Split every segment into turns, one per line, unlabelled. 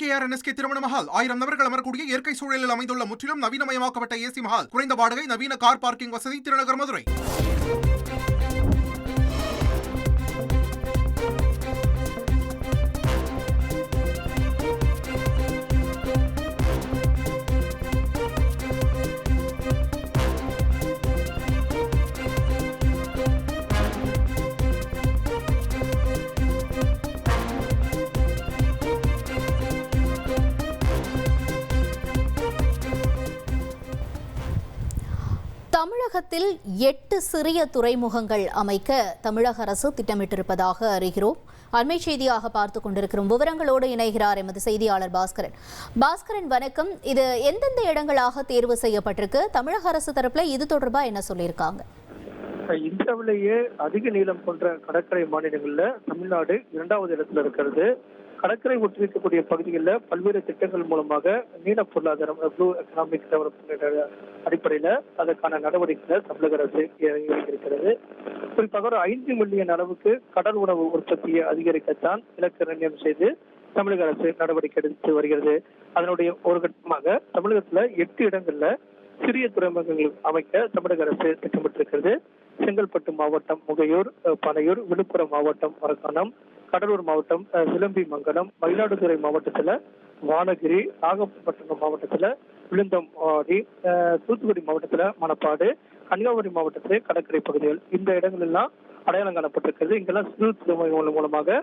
NKR NSK திருமண மஹால். ஆயிரம் நபர்கள் அமரக்கூடிய இயற்கை சூழலில் அமைந்துள்ள முற்றிலும் நவீனமயமாக்கப்பட்ட ஏசி மஹால். குறைந்த வாடகை நவீன கார் பார்க்கிங் வசதி திருநகர் மதுரை.
தமிழகத்தில் எட்டு சிறிய துறைமுகங்கள் அமைக்க தமிழக அரசு திட்டமிட்டிருப்பதாக அறிகிறோம். அண்மை செய்தியாக பார்த்து கொண்டிருக்கிறோம். விவரங்களோடு இணைகிறார் எமது செய்தியாளர் பாஸ்கரன். பாஸ்கரன் வணக்கம். இது எந்தெந்த இடங்களாக தேர்வு செய்யப்பட்டிருக்கு? தமிழக அரசு தரப்புல இது தொடர்பா என்ன சொல்லியிருக்காங்க?
இந்தியாவிலேயே அதிக நீளம் கொண்ட கடற்கரை மாநிலங்களில் தமிழ்நாடு இரண்டாவது இடத்துல இருக்கிறது. கடற்கரை ஒட்டிருக்கக்கூடிய பகுதிகளில் பல்வேறு திட்டங்கள் மூலமாக நீல பொருளாதாரம் ப்ளூ எக்கனாமிக் டெவலப்மெண்ட் அடிப்படையில அதற்கான நடவடிக்கைகள் தமிழக அரசு இருக்கிறது குறிப்பாக ஒரு ஐந்து மில்லியன் அளவுக்கு கடல் உணவு உற்பத்தியை அதிகரிக்கத்தான் இலக்கு நிர்ணயம் செய்து தமிழக அரசு நடவடிக்கை எடுத்து வருகிறது. அதனுடைய ஒரு கட்டமாக தமிழகத்துல எட்டு இடங்கள்ல சிறிய துறைமுகங்கள் அமைக்க தமிழக அரசு திட்டமிட்டிருக்கிறது. செங்கல்பட்டு மாவட்டம் முகையூர் பனையூர் விழுப்புரம் மாவட்டம் மரக்காணம் கடலூர் மாவட்டம் சிலம்பி மங்கலம் மயிலாடுதுறை மாவட்டத்துல வானகிரி நாகப்பட்டினம் மாவட்டத்துல விழுந்தம்பாடி அஹ், தூத்துக்குடி மாவட்டத்துல மணப்பாடு கன்னியாகுமரி மாவட்டத்திலே கடற்கரை பகுதிகள். இந்த இடங்கள் எல்லாம் அடையாளம் காணப்பட்டிருக்கிறது. இங்கெல்லாம் சிறு துறைமுகங்கள் மூலமாக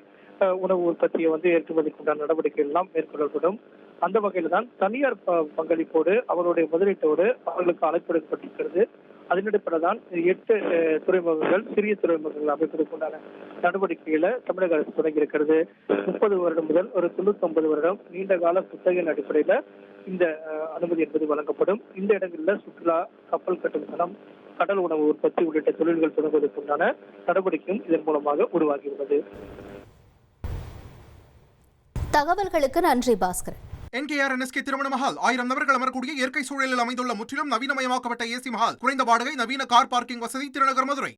உணவு உற்பத்தியை வந்து ஏற்றுமதிக்குண்டான நடவடிக்கைகள் எல்லாம் மேற்கொள்ளப்படும். அந்த வகையில தான் தனியார் ப- பங்களிப்போடு அவருடைய முதலீட்டோடு அவர்களுக்கு அழைப்பு விடுக்கப்பட்டிருக்கிறது அதனடிப்படையில் தான் எட்டு துறைமுகங்கள் சிறிய துறைமுகங்கள் அமைப்பதற்குண்டான நடவடிக்கைகளை தமிழக அரசு தொடங்கி இருக்கிறது முப்பது வருடம் முதல் ஒரு தொண்ணூத்தி ஒன்பது வருடம் நீண்ட கால குத்தகையின் அடிப்படையில இந்த அனுமதி என்பது வழங்கப்படும். இந்த இடங்களில் சுற்றுலா கப்பல் கட்டும் தனம் கடல் உணவு உற்பத்தி உள்ளிட்ட தொழில்கள் தொடங்குவதற்குண்டான நடவடிக்கையும் இதன் மூலமாக உருவாகியுள்ளது.
தகவல்களுக்கு நன்றி பாஸ்கரன்.
என்கேஆர் என்எஸ்கே திருமண மஹால். ஆயிரம் நபர்கள் அமரக்கூடிய இயற்கை சூழலில் அமைந்துள்ள முற்றிலும் நவீனமயமாக்கப்பட்ட ஏசி மஹால். குறைந்த வாடகை நவீன கார் பார்க்கிங் வசதி திருநகர் மதுரை.